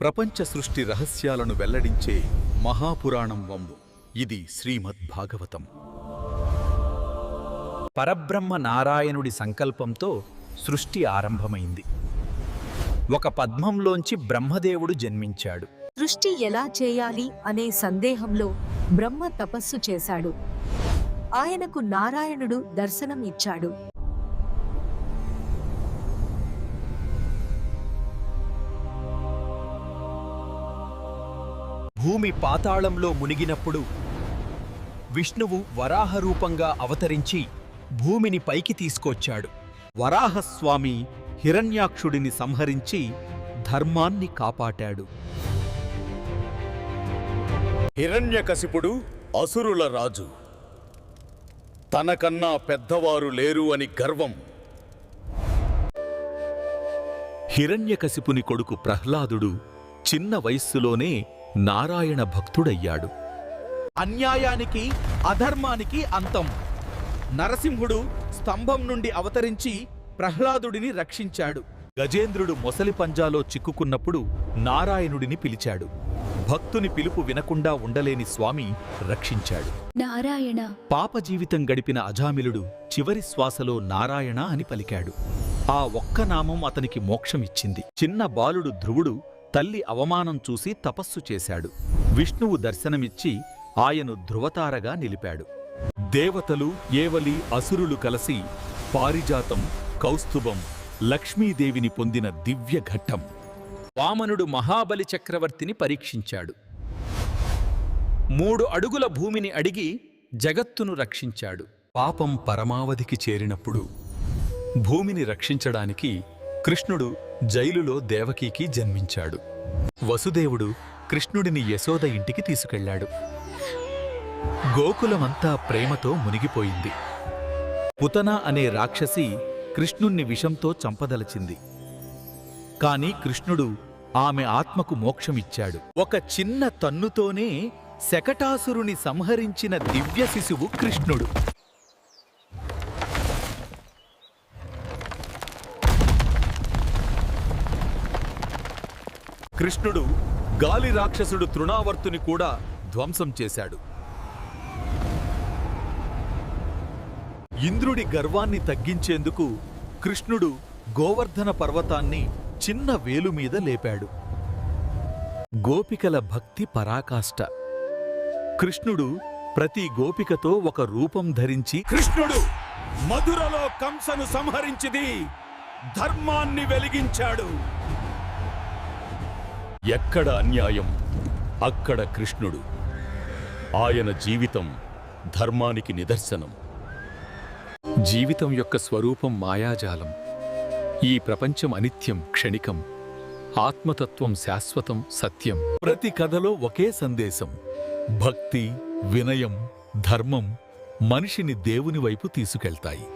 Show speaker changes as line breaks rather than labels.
ప్రపంచ సృష్టి రహస్యాలను వెల్లడించే మహాపురాణం వంబు. ఇది శ్రీమద్భాగవతం.
పరబ్రహ్మ నారాయణుడి సంకల్పంతో సృష్టి ఆరంభమైంది. ఒక పద్మంలోంచి బ్రహ్మదేవుడు జన్మించాడు.
సృష్టి ఎలా చేయాలి అనే సందేహంలో బ్రహ్మ తపస్సు చేశాడు. ఆయనకు నారాయణుడు దర్శనం ఇచ్చాడు
భూమి పాతాళంలో మునిగినప్పుడు విష్ణువు వరాహ రూపంగా అవతరించి భూమిని పైకి తీసుకొచ్చాడు.
వరాహస్వామి హిరణ్యాక్షుడిని సంహరించి ధర్మాన్ని కాపాటాడు
హిరణ్యకశిపుడు అసురుల రాజు. తనకన్నా పెద్దవారు లేరు అని గర్వం.
హిరణ్యకశిపుని కొడుకు ప్రహ్లాదుడు చిన్న వయస్సులోనే నారాయణ భక్తుడయ్యాడు.
అన్యాయానికి అధర్మానికి అంతం. నరసింహుడు స్తంభం నుండి అవతరించి ప్రహ్లాదుడిని రక్షించాడు.
గజేంద్రుడు మొసలి పంజాలో చిక్కుకున్నప్పుడు నారాయణుడిని పిలిచాడు. భక్తుని పిలుపు వినకుండా ఉండలేని స్వామి రక్షించాడు.
నారాయణ.
పాప జీవితం గడిపిన అజామిలుడు చివరి శ్వాసలో నారాయణ అని పలికాడు. ఆ ఒక్క నామం అతనికి మోక్షమిచ్చింది. చిన్న బాలుడు ధ్రువుడు తల్లి అవమానం చూసి తపస్సు చేశాడు. విష్ణువు దర్శనమిచ్చి ఆయను ధృవతారగా నిలిపాడు. దేవతలు ఏవలి అసురులు కలిసి పారిజాతం కౌస్తుభం లక్ష్మీదేవిని పొందిన దివ్య ఘట్టం.
వామనుడు మహాబలి చక్రవర్తిని పరీక్షించాడు. మూడు అడుగుల భూమిని అడిగి జగత్తును రక్షించాడు.
పాపం పరమావధికి చేరినప్పుడు భూమిని రక్షించడానికి కృష్ణుడు జైలులో దేవకీకి జన్మించాడు. వసుదేవుడు కృష్ణుడిని యశోద ఇంటికి తీసుకెళ్ళాడు. గోకులమంతా ప్రేమతో మునిగిపోయింది. పుతన అనే రాక్షసి కృష్ణుణ్ణి విషంతో చంపదలచింది. కాని కృష్ణుడు ఆమె ఆత్మకు మోక్షమిచ్చాడు. ఒక చిన్న తన్నుతోనే శకటాసురుని సంహరించిన దివ్య శిశువు కృష్ణుడు. కృష్ణుడు గాలి రాక్షసుడు తృణావర్తుని కూడా ధ్వంసం చేశాడు. ఇంద్రుడి గర్వాన్ని తగ్గించేందుకు కృష్ణుడు గోవర్ధన పర్వతాన్ని చిన్న వేలు మీద లేపాడు. గోపికల భక్తి పరాకాష్ట. కృష్ణుడు ప్రతి గోపికతో ఒక రూపం ధరించి
కృష్ణుడు మధురలో కంసను సంహరించిది ధర్మాన్ని వెలిగించాడు.
ఎక్కడ అన్యాయం అక్కడ కృష్ణుడు. ఆయన జీవితం ధర్మానికి నిదర్శనం. జీవితం యొక్క స్వరూపం మాయాజాలం. ఈ ప్రపంచం అనిత్యం క్షణికం. ఆత్మతత్వం శాశ్వతం సత్యం. ప్రతి కథలో ఒకే సందేశం. భక్తి వినయం ధర్మం మనిషిని దేవుని వైపు తీసుకెళ్తాయి.